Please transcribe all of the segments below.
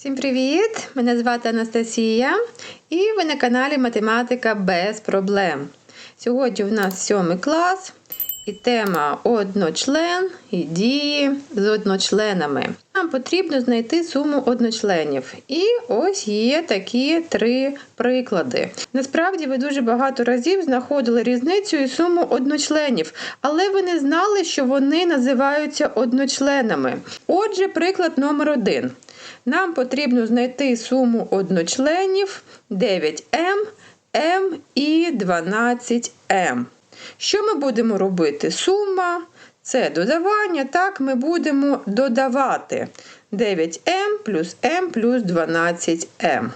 Всім привіт! Мене звати Анастасія і ви на каналі Математика без проблем. Сьогодні у нас сьомий клас і тема одночлен і дії з одночленами. Нам потрібно знайти суму одночленів. І ось є такі три приклади. Насправді ви дуже багато разів знаходили різницю і суму одночленів, але ви не знали, що вони називаються одночленами. Отже, приклад номер один. Нам потрібно знайти суму одночленів 9М, М і 12М. Що ми будемо робити? Сума це додавання, так ми будемо додавати 9М плюс М плюс 12М.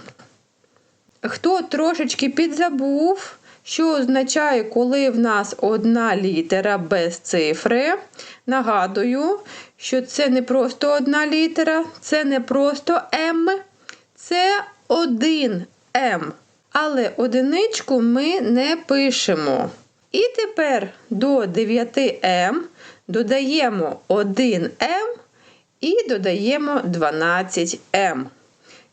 Хто трошечки підзабув, що означає, коли в нас одна літера без цифри, нагадую, що це не просто одна літера, це не просто М, це один М. Але одиничку ми не пишемо. І тепер до 9М додаємо 1М і додаємо 12М.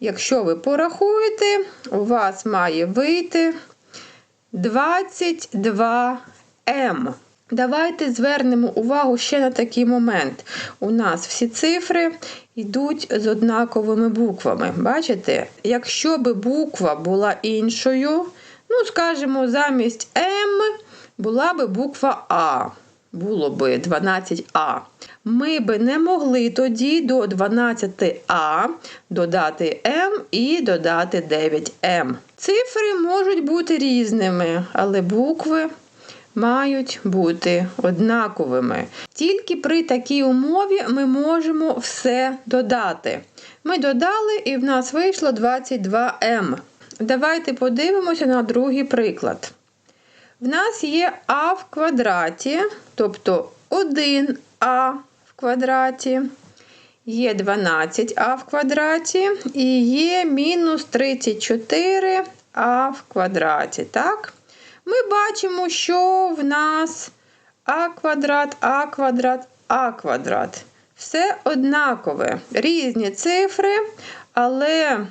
Якщо ви порахуєте, у вас має вийти 22М. Давайте звернемо увагу ще на такий момент. У нас всі цифри йдуть з однаковими буквами. Бачите? Якщо би буква була іншою, ну, скажімо, замість М була би буква А. Було би 12А. Ми би не могли тоді до 12А додати М і додати 9М. Цифри можуть бути різними, але букви мають бути однаковими. Тільки при такій умові ми можемо все додати. Ми додали, і в нас вийшло 22М. Давайте подивимося на другий приклад. В нас є А в квадраті, тобто 1А в квадраті, є 12А в квадраті і є мінус 34А в квадраті. Так? Ми бачимо, що в нас А квадрат, А квадрат, А квадрат. Все однакове. Різні цифри, але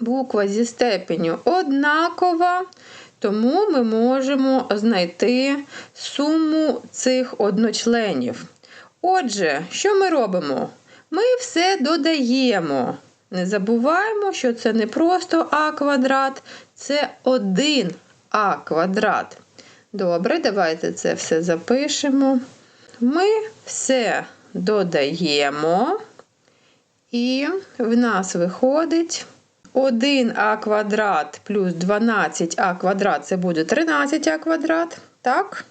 буква зі степеню однакова. Тому ми можемо знайти суму цих одночленів. Отже, що ми робимо? Ми все додаємо. Не забуваємо, що це не просто а квадрат, це 1а квадрат. Добре, давайте це все запишемо. Ми все додаємо, і в нас виходить. 1а квадрат плюс 12а квадрат це буде 13а квадрат. Так?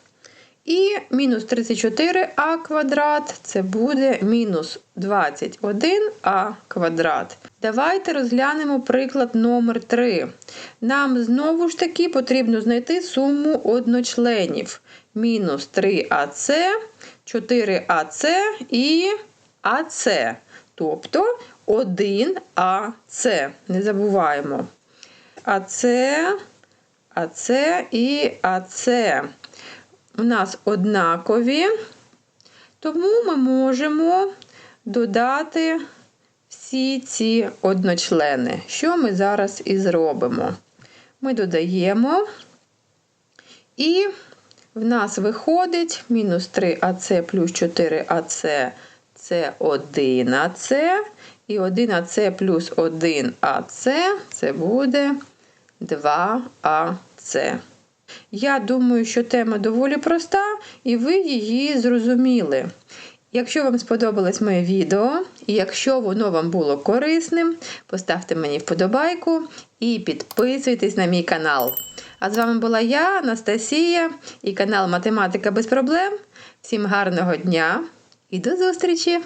І мінус 34а квадрат це буде мінус 21а квадрат. Давайте розглянемо приклад номер 3. Нам знову ж таки потрібно знайти суму одночленів. Мінус 3ac, 4ac і АЦ. Тобто 1АЦ. Не забуваємо. АЦ, АЦ і АЦ. У нас однакові, тому ми можемо додати всі ці одночлени. Що ми зараз і зробимо? Ми додаємо, і в нас виходить мінус 3АЦ плюс 4АЦ це 1АЦ. І 1АЦ плюс 1АЦ це буде 2АЦ. Я думаю, що тема доволі проста, і ви її зрозуміли. Якщо вам сподобалось моє відео, і якщо воно вам було корисним, поставте мені вподобайку і підписуйтесь на мій канал. А з вами була я, Анастасія, і канал Математика без проблем. Всім гарного дня і до зустрічі!